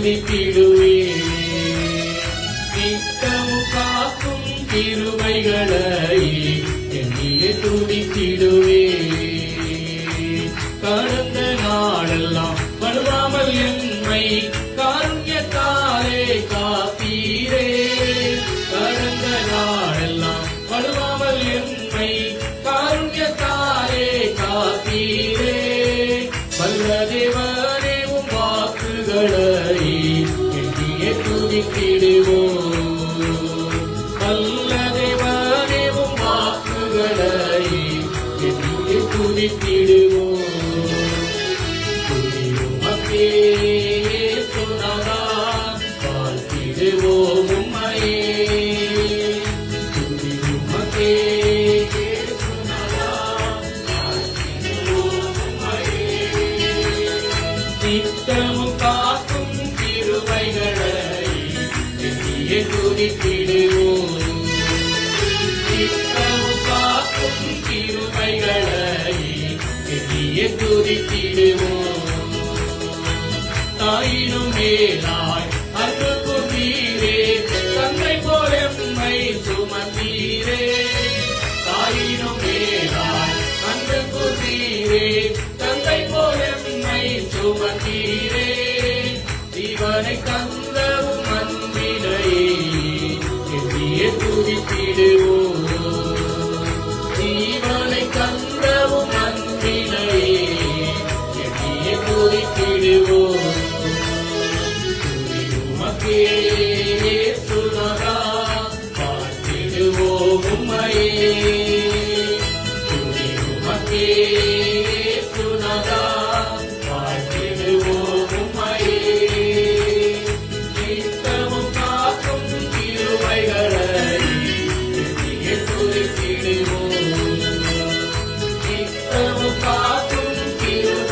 துதித்திடுவே நித்தமும் காக்கும் திருவைகளை எண்ணிய துதித்திடுவே எண்ணிய துதித்திடுவோம் வல்ல தேவனே உம் வாக்குகளை எண்ணிய துதித்திடுவோம் துதியுமக்கே சுனதா வாழ்த்திடுவோம் எண்ணிய துதித்திடுவோம் காக்கும் திருவைகளை துதித்திடுவோம் தாயினும் மேலாய் அன்பு கூர்ந்தீரே தந்தை போல உண்மை சுமந்தீரே தாயினும் மேலாய் அன்பு கூர்ந்தீரே தந்தை போல எம்மை சுமந்தீரே எண்ணிய துதித்திடுவோம் ஜீவனை கந்தவும் அன்பினையே எண்ணிய துதித்திடுவோம் உமக்கே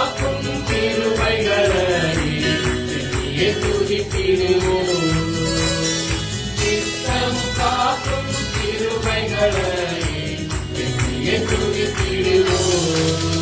காக்கும் திருவைகளை துதித்திடுவோம் நித்தமும் காக்கும் திருவைகளை துதித்திடுவோம்